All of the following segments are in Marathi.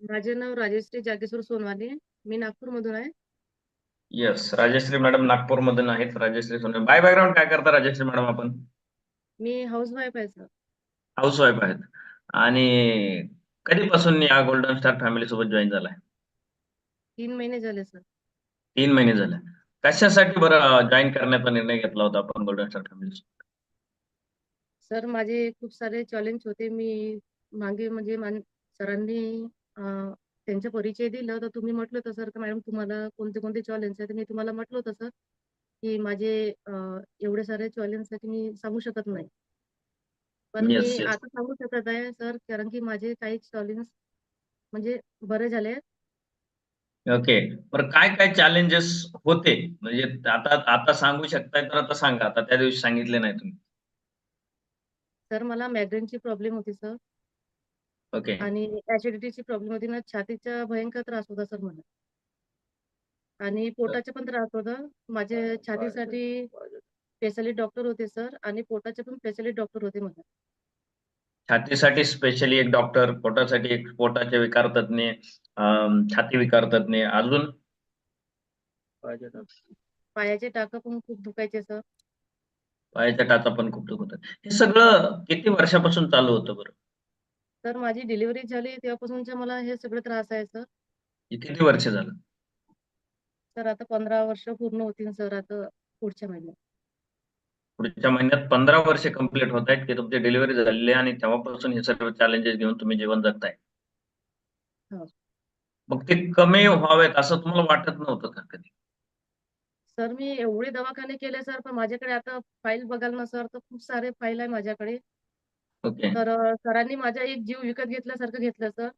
माझे नाव राजश्री जागेश्वर सोनवाने. मी नागपूरमधून आहे. येस राजश्री मॅडम नागपूरमधून आहेत राजश्री सोने बाय बॅकग्राऊंड काय करता राजश्री मॅडम आपण मी हाऊसवाईफ आहे सर. हाऊसवाईफ आहेत आणि कधीपासून या गोल्डन स्टार फॅमिली सोबत जॉईन झालाय 3 महिने झाले सर. तीन महिने झाले कशासाठी बरं जॉईन करण्याचा निर्णय घेतला होता आपण गोल्डन स्टार फॅमिली सर माझे खूप सारे चॅलेंज होते. मी मागे म्हणजे मान सरांनी त्यांचा परिचय दिला तर तुम्ही म्हटलं होतं सर मॅडम तुम्हाला कोणते कोणते चॅलेंज आहेत. तर मी तुम्हाला म्हटलं होतं सर की माझे एवढे सारे चॅलेंज आहेत की मी सांगू शकत नाही. पण मी Yes. आता सांगू शकत आहे सर कारण की माझे काही चॅलेंज म्हणजे बरे झाले. ओके बरं काय काय चॅलेंजेस होते म्हणजे आता आता सांगू शकताय तर आता सांगा आता त्या दिवशी सांगितले नाही तुम्ही सर मला मायग्रेनची प्रॉब्लेम होती सर. ओके आणि ॲसिडिटीची प्रॉब्लेम होती ना, छातीचा भयंकर त्रास होता सर मला. आणि पोटाचा पण त्रास होता. माझे छातीसाठी स्पेशालिस्ट डॉक्टर होते सर आणि पोटाचे पण स्पेशालिस्ट डॉक्टर होते मला. छातीसाठी स्पेशली एक डॉक्टर पोटासाठी एक पोटाचे विकार तज्ञ अं, छाती विकार तज्ञ अजून पायाचे टाकं पण खूप दुखायचे सर. पायाच्या टाचा पण खूप दुखत हे सगळं किती वर्षापासून चालू होतं बरं तर माझी डिलिव्हरी झाली तेव्हापासूनचे मला हे सगळे त्रास आहे सर. किती वर्ष झालं तर आता 15 वर्ष पूर्ण होतील सर आता पुढच्या महिन्यात. पुढच्या महिन्यात पंधरा वर्ष कंप्लीट होत आहेत की तुमची डिलिव्हरी झालेली आहे आणि तेव्हापासून हे सर्व चॅलेंजेस घेऊन तुम्ही जीवन जगताय हो. मग ते कमी व्हावेत असं तुम्हाला वाटत नव्हतं का कधी सर मी एवढे दवाखाने केले सर पण माझ्याकडे आता फाईल बघाल ना सर तर खूप सारे फाईल आहे माझ्याकडे. ओके तर अ, सरांनी माझा एक जीव विकत घेतल्यासारखं घेतलं सर.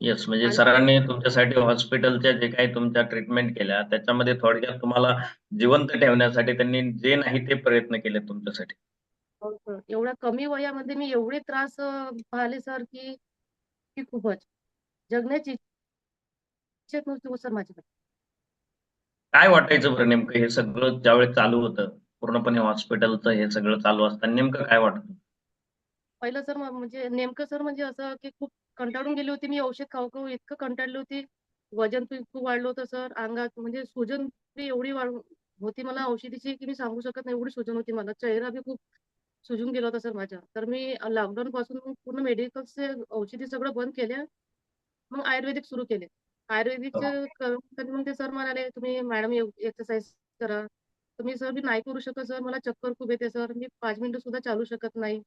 येस म्हणजे आणि- सरांनी तुमच्यासाठी हॉस्पिटलच्या जे काही तुमच्या ट्रीटमेंट केल्या त्याच्यामध्ये थोडक्यात तुम्हाला जिवंत ठेवण्यासाठी त्यांनी जे नाही ते प्रयत्न केले तुमच्यासाठी हो सर. एवढ्या कमी वयामध्ये मी एवढे त्रास अ, पाहिले सर की की खूपच. जगण्याची इच्छाच नव्हती हो सर. काय वाटायचं बरं नेमकं हे सगळं ज्यावेळेस चालू होतं पूर्णपणे हॉस्पिटलचं हे सगळं चालू असताना नेमकं काय वाटत? पहिलं सर म्हणजे नेमकं सर म्हणजे असं की खूप कंटाळून गेली होती मी औषध खाऊ-खाऊ इतकं कंटाळली होती. वजन पण खूप वाढलं होतं सर. अंगात म्हणजे सुजन बी एवढी वाढ होती मला औषधीची की मी सांगू शकत नाही एवढी सुजन होती मला. चेहरा बी खूप सुजून गेला होता सर माझा. तर मी लॉकडाऊन पासून पूर्ण मेडिकलचे औषधी सगळं बंद केल्या. मग आयुर्वेदिक सुरू केले. आयुर्वेदिकचे करून मग ते सर म्हणाले, "तुम्ही मॅडम एक्सरसाइज करा." तर मी सर मी नाही करू शकत सर. मला चक्कर खूप येते सर. मी 5 मिनिटं सुद्धा चालू शकत नाही.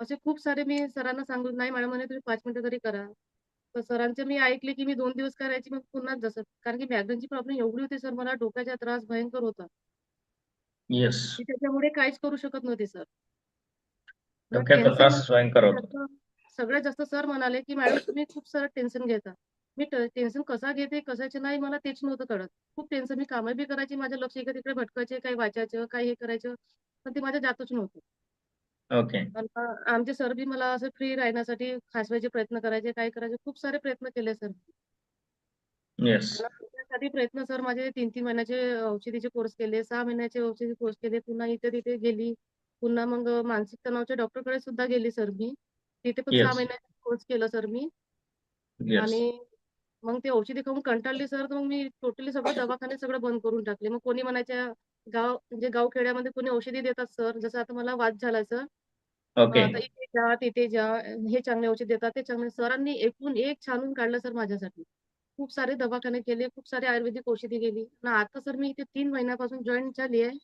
असे खूप सारे मी सरांना सांगून नाही मॅडम म्हणे तुम्ही 5 मिनिटं तरी करा. तर सरांचे मी ऐकले की मी 2 दिवस करायची मग पुन्हा जसं कारण की मायग्रेनची प्रॉब्लेम एवढी होती सर मला डोक्याचा त्रास भयंकर होता. येस मी त्याच्यामुळे काहीच करू शकत नव्हते सर. मला डोक्याचा टेन्शन त्रास भयंकर होता जास्त सगळ्यात जास्त सर म्हणाले, की "मॅडम तुम्ही खूप सारं टेन्शन घेता." मी टेन्शन कसा घेते, कशाचे नाही मला तेच नव्हतं कळत. खूप टेन्शन मी कामं बी करायची, माझं लक्ष इकडे-तिकडे भटकायचे, काही वाचायचं, काही हे करायचं, पण ते माझं जातच नव्हतं. ओके आमचे सर बी मला असं फ्री राहण्यासाठी खासवायचे प्रयत्न करायचे, काय करायचे, खूप सारे प्रयत्न केले सर. येस त्यासाठी प्रयत्न सर माझे 3-3 महिन्याचे औषधीचे कोर्स केले, 6 महिन्याचे औषधी कोर्स केले. पुन्हा इथे-तिथे गेली. पुन्हा मग मानसिक तणावाच्या डॉक्टरकडे सुद्धा गेली सर मी. तिथे पण 6 येस महिन्याचा कोर्स केला सर मी. आणि मग ते औषधी खाऊन कंटाळली सर, तर मग मी टोटली सगळं दवाखाने सगळं बंद करून टाकले. मग कोणी म्हणायच्या गाव म्हणजे गावखेड्यामध्ये कोणी औषधी देतात सर, जसं आता मला वात झाला सर. ओके आता इथे जा, तिथे जा, हे चांगले औषध देतात, ते चांगले. सरांनी एकूण एक छानून काढलं सर माझ्यासाठी. खूप सारे दवाखाने केले, खूप सारे आयुर्वेदिक औषधी गेली. आणि आता सर मी इथे 3 महिन्यापासून जॉइन झाली आहे.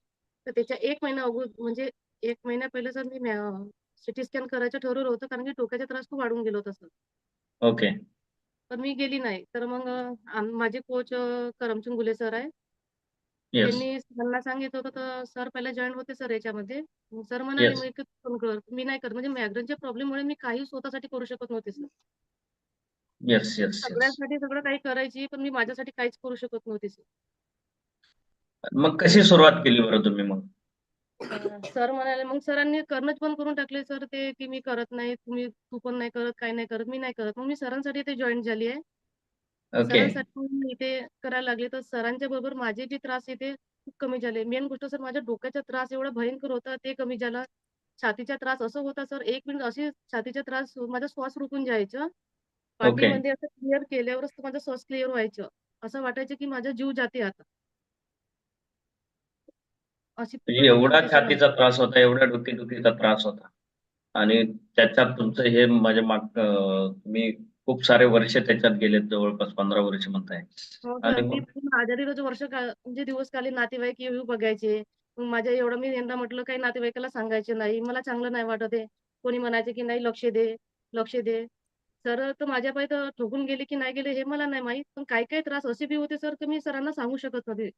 तर त्याच्या 1 महिना अगोदर म्हणजे 1 महिना पहिले सर मी सिटी स्कॅन करायचं ठरवलं होतं, कारण की डोक्याचा त्रास खूप वाढून गेला होता सर. ओके पण मी गेली नाही. तर मग आम माझे कोच अ, करमचंद गुले सर आहे. येस त्यांनी सरांना सांगितलं होतं, तर सर पहिला जॉइन होते सर याच्यामध्ये. मग सर म्हणाले, येस "मग एकच फोन कर." मी नाही करत. म्हणजे मायग्रेनच्या प्रॉब्लेममुळे मी काही स्वतःसाठी करू शकत नव्हते सर. येस येस येस सगळ्यांसाठी सगळं काही करायची, पण मी माझ्यासाठी काहीच करू शकत नव्हते सर. मग कशी सुरुवात केली बरं तुम्ही मग सर म्हणाले मग सरांनी करणंच बंद करून टाकले सर ते, की "मी करत नाही, तुम्ही तू पण नाही करत, काही नाही करत." मी नाही करत. मग मी सरांसाठी इथे जॉइन झाली आहे. ओके सरांसाठी मी इथे करायला लागले, तर सरांच्या बरोबर माझे जे त्रास आहे ते खूप कमी झाले. मेन गोष्ट सर माझ्या डोक्याचा त्रास एवढा भयंकर होता, ते कमी झाला. छातीचा त्रास असं होता सर, 1 मिनिट अशी छातीचा त्रास माझा श्वास रोखून जायचा. पाठीमध्ये असं क्लिअर केल्यावरच माझं श्वास क्लिअर व्हायचं. असं वाटायचं की माझा जीव जाते आता. अशी म्हणजे एवढा. छातीचा त्रास होता, एवढा डोकेदुखीचा त्रास होता. आणि त्याच्यात तुमचं हे म्हणजे माग तुम्ही खूप सारे वर्ष त्याच्यात गेलेत जवळपास 15 वर्ष म्हणताय. हो आणि सर, मी मग पूर्ण आजारीच वर्ष का म्हणजे दिवस काढले नातेवाईक येऊ बघायचे. मग माझ्या एवढं मी यांना म्हटलं काही नातेवाईकाला सांगायचे नाही. मला चांगलं नाही वाटत आहे. कोणी म्हणायचे की नाही लक्ष दे, लक्ष दे. सर तर माझ्या पाय तर ठोकून गेले की नाही गेले हे मला नाही माहीत. पण काही-काही त्रास असे बी होते सर, की मी सरांना सांगू शकत नव्हते.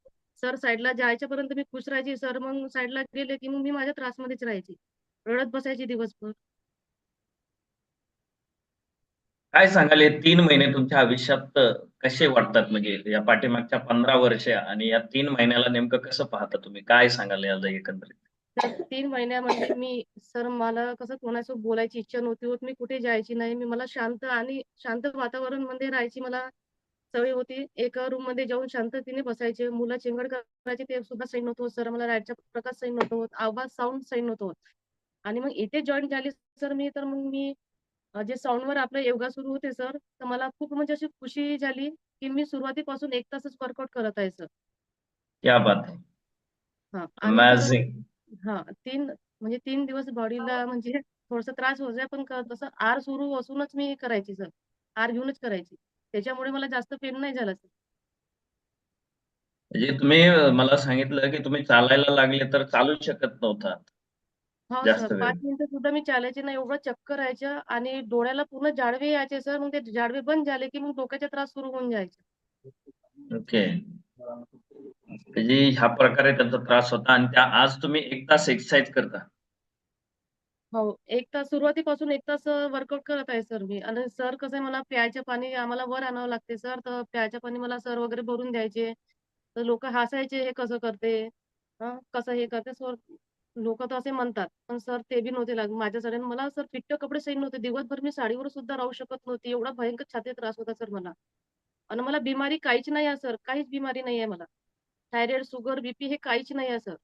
सर साईडला जायच्यापर्यंत मी खुश राहायची. सर मग साईडला गेले की मग मी माझ्या त्रासमध्येच राहायची. रडत बसायची दिवसभर. काय सांगाल हे 3 महिने तुमच्या आयुष्यात कसे वाटतात म्हणजे या पाठीमागच्या 15 वर्ष आणि या तीन महिन्याला नेमकं कसं पाहता तुम्ही? काय सांगाल याला एकंदरीत? तर 3 महिन्यामध्ये मी सर मला कसं कोणासोबत बोलायची इच्छा नव्हती होत. मी कुठे जायची नाही. मी मला शांत आणि शांत वातावरणमध्ये राहायची मला सवय होती. एका रूममध्ये जाऊन शांततेने बसायचे. मुलं चेंगड करायचे ते सुद्धा सहन नव्हतं होत सर. मला लाईटचा प्रकाश सहन नव्हतं होत. आवाज, साउंड सहन नव्हतं होत. आणि मग इथे जॉइन झाली सर मी तर मग मी जे साउंडवर आपलं योगा सुरू होते सर, तर मला खूप म्हणजे अशी खुशी झाली, की मी सुरुवातीपासून 1 तासच वर्कआउट करत आहे सर. क्या बात है! हां. हां. 3 म्हणजे 3 दिवस बॉडीला म्हणजे थोडासा त्रास होता पण क तसं आर सुरू असूनच मी करायची सर. आर घेऊनच करायची. त्याच्यामुळे मला जास्त पेन नाही झालं सर. म्हणजे तुम्ही अ, मला सांगितलं की तुम्ही चालायला लागले तर चालूच शकत नव्हता. हो जास्त सर. वेळ. 5 मिनिटं सुद्धा मी चालायचे नाही. एवढं चक्कर यायच्या आणि डोळ्याला पूर्ण जाडवे यायचे सर. मग ते जाडवे बंद झाले, की मग डोक्याचे त्रास सुरू होऊन जायचे. ओके. म्हणजे ह्या प्रकारे त्यांचा त्रास होता आणि त्या आज तुम्ही एक तास एक्सरसाइज करता. हो. एक तास सुरुवातीपासून एक तास वर्कआउट करत आहे सर मी. आणि सर कसं आहे मला प्यायचं पाणी आम्हाला वर आणावं लागते सर. तर प्यायच्या पाणी मला सर वगैरे भरून द्यायचे. तर लोक हसायचे, "हे कसं करते? कसं हे करते?" सर लोक तर असे म्हणतात. पण सर ते बी नव्हते लागत माझ्यासाठी. मला सर फिट्ट कपडे सही नव्हते. दिवसभर मी साडीवर सुद्धा राहू शकत नव्हती. एवढा भयंकर छातीचा त्रास होता सर मला. आणि मला बिमारी काहीच नाही आहे सर. काहीच बिमारी नाही आहे मला. थायरॉईड, शुगर, बीपी हे काहीच नाही आहे सर.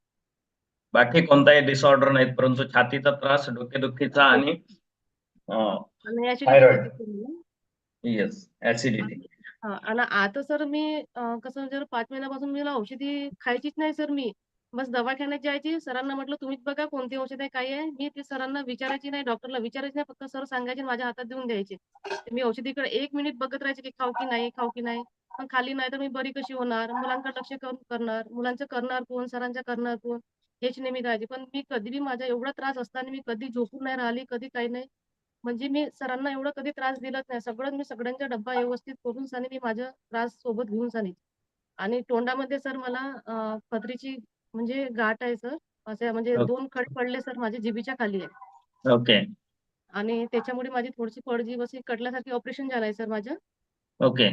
बाकी कोणताही डिसऑर्डर नाहीत, परंतु छातीचा त्रास, डोकेदुखीचा. आणि आणि थायरॉइड. येस, हां. आता सर मी अ, कसं 5 महिन्यापासून मला औषधी खायचीच नाही सर मी. बस दवाखान्यात जायची. सरांना म्हटलं, "तुम्हीच बघा कोणती औषध आहे, काय आहे?" मी ते सरांना विचारायची नाही, डॉक्टरला विचारायची नाही. फक्त सर सांगायचे आणि माझ्या हातात देऊन द्यायचे. मी औषधीकडे 1 मिनिट बघत राहायचे, की खाऊ की नाही, खाऊ की नाही. पण खाल्ली नाही तर मी बरी कशी होणार? मुलांकडे लक्ष कोण करणार? मुलांचं करणार कोण? सरांचं करणार कोण? हेच नेहमी राहायचे. पण मी कधी बी माझा एवढा त्रास असताना मी कधी झोपून नाही राहिली, कधी काही नाही. म्हणजे मी सरांना एवढा कधी त्रास दिलाच नाही. सगळं मी सगळ्यांचा डब्बा व्यवस्थित करून सनी मी माझा त्रास सोबत घेऊन जाणे. आणि तोंडामध्ये सर मला अ, पथरीची म्हणजे गाठ आहे सर. असे म्हणजे. 2 खडे पडले सर माझ्या जिभेच्या खाली आहे. ओके. आणि त्याच्यामुळे माझी थोडीशी पडजीभ अशी कटल्यासारखी ऑपरेशन झालं आहे सर माझं. ओके.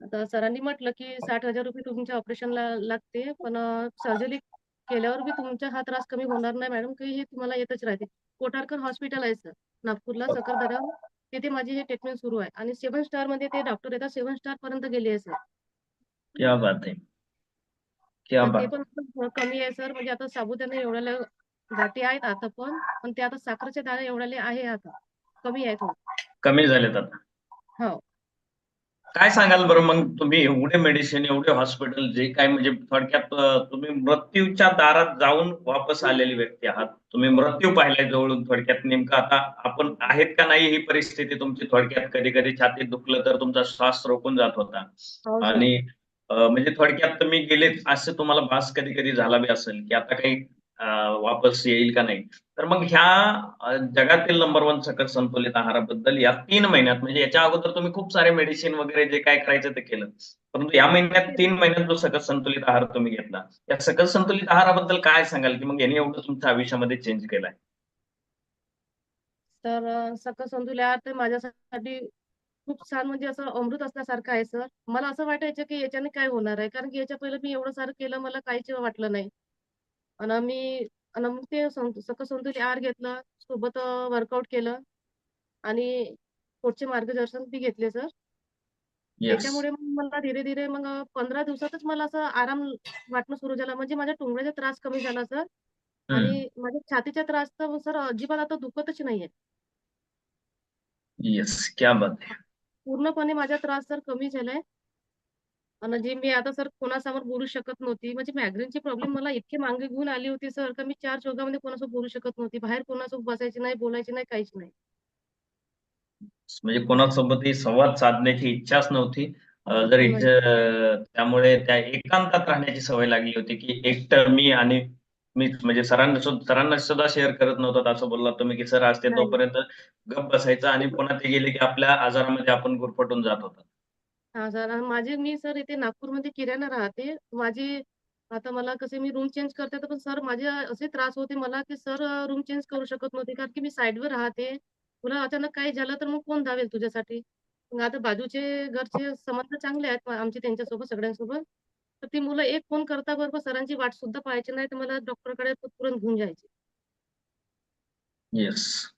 आता सरांनी म्हटलं, की ₹60,000 तुमच्या ऑपरेशनला लागते. पण सर्जरी केल्यावर बी तुमचा हा त्रास कमी होणार नाही मॅडम, की हे तुम्हाला येतच राहते. कोठारकर हॉस्पिटल आहे सर नागपूरला सकरदरा. तिथे माझी हे ट्रीटमेंट सुरू आहे. आणि 7 स्टारमध्ये ते डॉक्टर येतात. 7 स्टारपर्यंत गेली आहे सर. क्या बात है! क्या आणि ते बात पण कमी आहे सर. म्हणजे आता साबुदाणे एवढ्याला गाठी आहेत आता पण. पण ते आता साखरेचे दाणे एवढ्याले आहे आता. कमी आहे थोडं. कमी झालेत आता. हो. काय सांगाल बरं मग तुम्ही एवढे मेडिसिन, एवढे हॉस्पिटल जे काही म्हणजे थोडक्यात तुम्ही मृत्यूच्या दारात जाऊन वापस आलेली व्यक्ती आहात. तुम्ही मृत्यू पाहिलाय जवळून थोडक्यात नेमकं आता आपण आहेत का नाही ही परिस्थिती तुमची थोडक्यात कधी-कधी छातीत दुखलं तर तुमचा श्वास रोखून जात होता. हो. आणि म्हणजे थोडक्यात तुम्ही गेलेच असं तुम्हाला भास कधी-कधी झाला बी असेल, की आता काही वापस येईल का नाही. तर मग ह्या जगातील नंबर वन सकस संतुलित आहाराबद्दल या तीन महिन्यात म्हणजे याच्या अगोदर तुम्ही खूप सारे मेडिसिन वगैरे जे काय करायचं ते केलं. परंतु या महिन्यात तीन महिन्यात जो सकस संतुलित आहार तुम्ही घेतला. या सकस संतुलित आहाराबद्दल काय सांगाल, की मग याने एवढं तुमच्या आयुष्यामध्ये चेंज केलाय? तर सकस संतुलित आहार तर माझ्यासाठी खूप छान म्हणजे असं अमृत असल्यासारखं आहे सर. मला असं वाटायचं, की याच्याने काय होणार आहे? कारण की याच्या पहिलं मी एवढं सारं केलं मला काहीच वाटलं नाही. अन् मी अन् मग ते सं सकस संतुलित आहार घेतला. सोबत वर्कआउट केलं आणि कोचचे मार्गदर्शन बी घेतले सर. त्याच्यामुळे मग मला धीरे-धीरे मग अ, 15 दिवसातच मला असं आराम वाटणं सुरू झाला. म्हणजे माझ्या टोंगळ्याचा त्रास कमी झाला सर. आणि माझ्या छातीचा त्रास तर सर अजिबात आता दुखतच नाहीये. येस. क्या बात! पूर्णपणे माझा त्रास सर कमी झालाय. आणि जे मी आता सर कोणासमोर बोलू शकत नव्हती. म्हणजे मायग्रेनची प्रॉब्लेम मला इतकी मागे घेऊन आली होती सर, का मी चार चौघामध्ये कोणासोबत बोलू शकत नव्हती. बाहेर कोणासोबत बसायची नाही, बोलायची नाही, काहीच नाही. म्हणजे कोणासोबतही संवाद साधण्याची इच्छाच नव्हती. जर त्यामुळे त्या एकांतात राहण्याची सवय लागली होती, की एकटं मी आणि मीच म्हणजे सरांना सरांना सुद्धा शेअर करत नव्हतात असं बोललात तुम्ही, की सर असते. तोपर्यंत गप्प बसायचं आणि पुन्हा ते गेले, की आपल्या आजारामध्ये आपण गुरफटून जात होतो. हा सर आणि माझे मी सर इथे नागपूरमध्ये किराणा राहते. माझे आता मला कसे मी रूम चेंज करते, तर पण सर माझे असे त्रास होते मला, की सर रूम चेंज करू शकत नव्हते, कारण की मी साईडवर राहते. तुला अचानक काही झालं तर मग कोण धावेल तुझ्यासाठी? मग आता बाजूचे घरचे संबंध चांगले आहेत आमचे त्यांच्यासोबत सगळ्यांसोबत. तर ती मुलं एक फोन करता बरोबर सरांची वाट सुद्धा पाहायची नाही, तर मला डॉक्टरकडे तुरंत घेऊन जायचे. येस.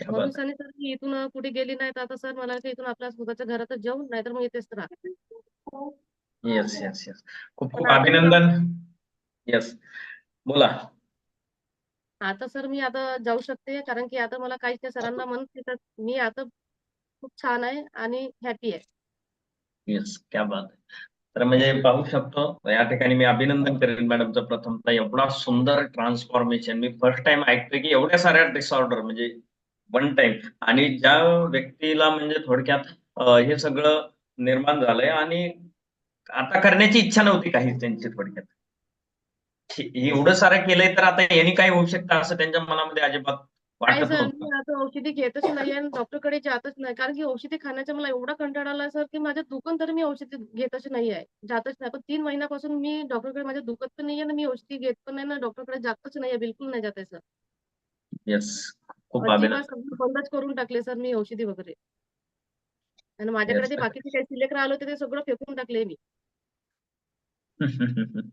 क्या म्हणून बात! सनी सर मी इथून कुठे गेली नाही, तर आता सर मला वाटतं इथून आपल्या स्वतःच्या घरातच जाऊ, नाहीतर मग इथेच राहा. Yes, yes, yes. खूप पण खूप आता अभिनंदन. येस. बोला. आता सर मी आता जाऊ शकते, कारण की आता मला काहीच त्या सरांना म्हणते तर मी आता खूप छान आहे आणि हॅपी आहे. येस, क्या बात है! तर म्हणजे पाहू शकतो या ठिकाणी मी अभिनंदन करेन मॅडमचं प्रथमतः एवढा सुंदर ट्रान्सफॉर्मेशन मी फर्स्ट टाईम ऐकतोय, की एवढ्या साऱ्या डिसऑर्डर म्हणजे वन टाईम आणि ज्या व्यक्तीला म्हणजे थोडक्यात हे सगळं निर्माण झालंय आणि आता करण्याची इच्छा नव्हती काहीच त्यांची थोडक्यात. हे एवढं सारं केलंय तर आता याने काय होऊ शकतं असं त्यांच्या मनामध्ये अजिबात नाही वाटत आता औषधी घेतच नाहीये आणि डॉक्टरकडे जातच नाही. कारण की औषधी खाण्याचा मला एवढा कंटाळा आलाय सर, की माझ्या दुखून तरी मी औषधी घेतच नाहीये. जातच नाही. पण 3 महिन्यापासून मी डॉक्टरकडे माझ्या दुखत पण नाहीये आणि मी औषधी घेत पण नाही ना डॉक्टरकडे जातच नाहीये. बिलकुल नाही जात आहे सर. येस. खूप बंदच करून टाकले सर मी औषधी वगैरे. आणि माझ्याकडे. ते बाकीचे काही शिल्लक राहिलं होते ते सगळं फेकून टाकले मी.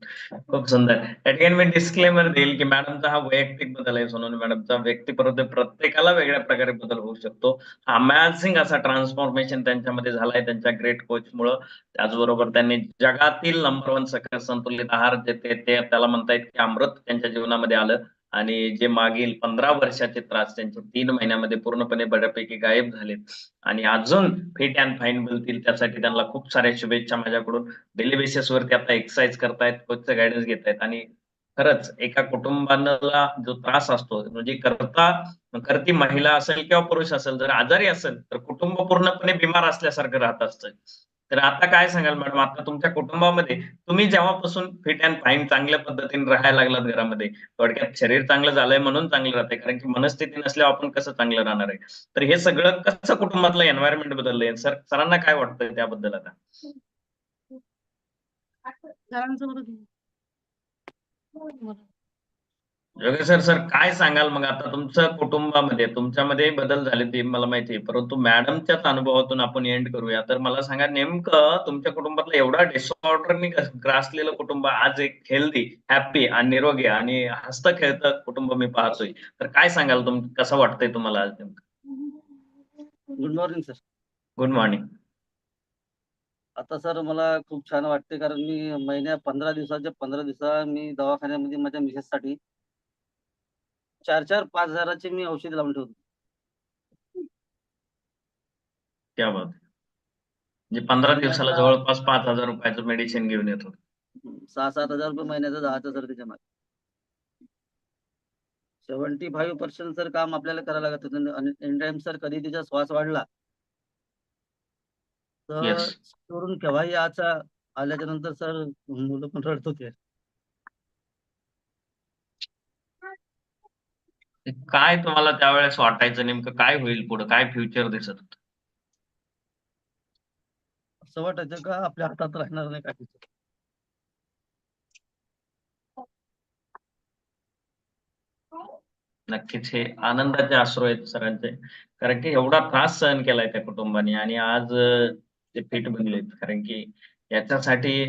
खूप सुंदर. ठिकाणी मी डिस्क्लेमर देईल, की मॅडमचा हा वैयक्तिक बदल आहे सोनवणे मॅडमचा. व्यक्तीपरत्वे प्रत्येकाला वेगळ्या प्रकारे बदल होऊ शकतो. अमेझिंग असा ट्रान्सफॉर्मेशन त्यांच्यामध्ये झालाय त्यांच्या ग्रेट कोचमुळं. त्याचबरोबर त्यांनी जगातील नंबर वन सकस संतुलित आहार जे ते ते त्याला म्हणता येईल, की अमृत त्यांच्या जीवनामध्ये आलं आणि जे मागील 15 वर्षाचे त्रास त्यांचे तीन महिन्यामध्ये पूर्णपणे बऱ्यापैकी गायब झालेत आणि अजून फिट अँड फाईन बनतील त्यासाठी त्यांना खूप साऱ्या शुभेच्छा माझ्याकडून. डेली बेसिसवरती आता एक्सरसाइज करतायत, कोचचं गायडन्स घेत आहेत आणि खरंच एका कुटुंबाला जो त्रास असतो म्हणजे करता करती महिला असेल किंवा पुरुष असेल, जर आजारी असेल, तर कुटुंब पूर्णपणे बिमार असल्यासारखं राहत असतं. तर आता काय सांगाल मॅडम, आता तुमच्या कुटुंबामध्ये तुम्ही जेव्हापासून फिट अँड फाईन चांगल्या पद्धतीने राहायला लागलात घरामध्ये, थोडक्यात शरीर चांगलं झालंय म्हणून चांगलं राहतंय, कारण की मनस्थिती नसल्यावर आपण कसं चांगलं राहणार आहे. तर हे सगळं कसं कुटुंबातलं एन्व्हायरमेंट बदललंय? सर सरांना काय वाटतंय त्याबद्दल आता? सरांसोबतच योगेश सर, सर काय सांगाल मग आता तुमच्या कुटुंबामध्ये, तुमच्यामध्ये बदल झाले ते मला माहिती आहे. परंतु मॅडमच्याच अनुभवातून आपण एंड करूया. तर मला सांगा नेमकं तुमच्या कुटुंबातलं एवढा डिसऑर्डरनी ग्रासलेलं कुटुंब आज एक हेल्दी, हॅपी आणि निरोगी आणि हसतं-खेळतं कुटुंब मी पाहतोय. तर काय सांगाल तुम कसं वाटतंय तुम्हाला आज नेमकं? Good morning sir. Good morning. आता सर मला खूप छान वाटते कारण मी महिन्या 15 दिवसाच्या 15 दिवसा मी दवाखान्यामध्ये माझ्या मिसेससाठी 4-4, 5,000 ची मी औषधे लावून ठेवतो. क्या बात! म्हणजे 15 दिवसाला जवळपास ₹5,000 चं मेडिसिन घेऊन येतो. 6,000-7,000 रुपये महिन्याचं जातं सर त्याच्यामागे. 75% सर काम आपल्याला करावं लागत होतं एनी टाईम सर कधी तिचा श्वास वाढला तर. सोडून केव्हाही यायचा. आल्याच्यानंतर सर मुलं पण रडत होते. काय तुम्हाला त्यावेळेस वाटायचं नेमकं काय होईल पुढं? काय फ्युचर दिसत होतं? असं वाटायचं का आपल्या हातात राहणार नाही काहीच. नक्कीच हे आनंदाचे अश्रू आहेत सरांचे. कारण की एवढा त्रास सहन केलाय त्या कुटुंबाने आणि आज ते फिट बनलेत. कारण की याच्यासाठी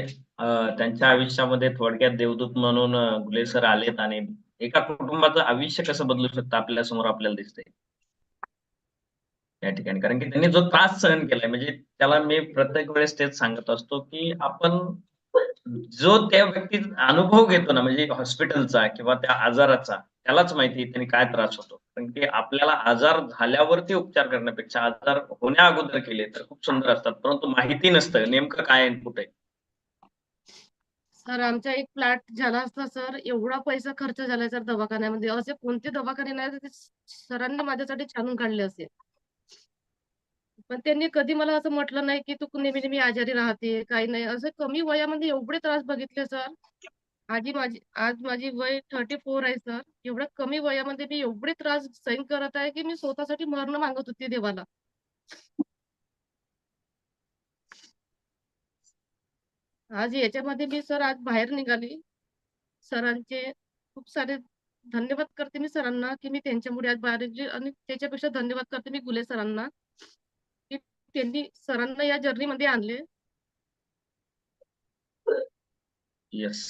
त्यांच्या आयुष्यामध्ये थोडक्यात देवदूत म्हणून घुले सर आलेत आणि एका कुटुंबाचं आयुष्य कसं बदलू शकतं आपल्यासमोर आपल्याला दिसतंय. या ठिकाणी. कारण की त्यांनी जो त्रास सहन केलाय म्हणजे त्याला मी प्रत्येक वेळेस तेच सांगत असतो, की आपण जो त्या व्यक्तीचा अनुभव घेतो ना म्हणजे हॉस्पिटलचा किंवा त्या आजाराचा, त्यालाच माहिती त्यांनी काय त्रास होतो कारण की आपल्याला आजार झाल्यावरती उपचार करण्यापेक्षा आजार होण्या अगोदर केले तर खूप सुंदर असतात परंतु माहिती नसतं नेमकं काय आहे कुठे सर आमचा एक फ्लॅट झाला असता सर एवढा पैसा खर्च झालाय सर दवाखान्यामध्ये. असे कोणते दवाखाने नाही ते सरांनी माझ्यासाठी छानून काढले असेल पण त्यांनी कधी मला असं म्हटलं नाही की तू नेहमी नेहमी आजारी राहते काही नाही. असं कमी वयामध्ये एवढे त्रास बघितले सर. आजी माझी आज माझी वय थर्टी फोर आहे सर. एवढ्या कमी वयामध्ये मी एवढे त्रास सहन करत आहे की मी स्वतःसाठी मरण मागत होती देवाला. आज याच्यामध्ये मी सर आज बाहेर निघाली. सरांचे खूप सारे धन्यवाद करते मी सरांना की मी त्यांच्यामुळे आज बाहेर आणि त्याच्यापेक्षा धन्यवाद करते मी गुले सरांना की त्यांनी सरांना या जर्नी मध्ये आणले. येस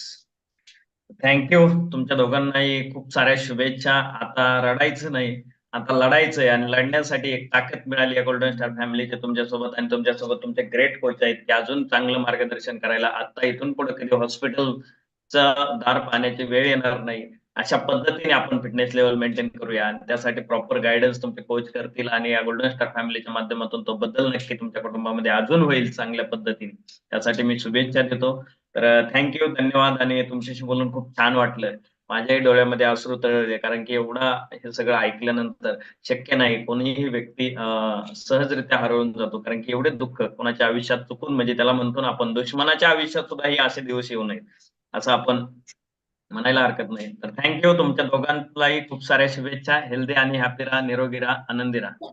थँक्यू तुमच्या दोघांनाही खूप साऱ्या शुभेच्छा. आता रडायचं नाही. आता लढायचंय आणि लढण्यासाठी एक ताकद मिळाली या गोल्डन स्टार फॅमिलीचे तुमच्यासोबत आणि तुमच्यासोबत तुमचे ग्रेट कोच आहेत की अजून चांगलं मार्गदर्शन करायला आता इथून पुढे कधी हॉस्पिटलचा दार पाहण्याची वेळ येणार नाही. अशा पद्धतीने आपण फिटनेस लेवल मेंटेन करूया आणि त्यासाठी प्रॉपर गायडन्स तुमचे कोच करतील आणि या गोल्डन स्टार फॅमिलीच्या माध्यमातून तो बदल नक्की तुमच्या कुटुंबामध्ये अजून होईल चांगल्या पद्धतीने. त्यासाठी मी शुभेच्छा देतो. तर थँक्यू धन्यवाद आणि तुमच्याशी बोलून खूप छान वाटलं. माझ्याही डोळ्यामध्ये अश्रू तळले कारण की एवढा हे सगळं ऐकल्यानंतर शक्य नाही कोणीही व्यक्ती सहजरित्या हरवून जातो. कारण की एवढे दुःख कोणाच्या आयुष्यात चुकून म्हणजे त्याला म्हणतो ना आपण दुश्मनाच्या आयुष्यात सुद्धा हे असे दिवस येऊ नयेत. असं आपण म्हणायला हरकत नाही. तर थँक्यू तुमच्या दोघांनाही खूप साऱ्या शुभेच्छा. हेल्दी आणि हॅपी राहा निरोगी राहा आनंदी राहा.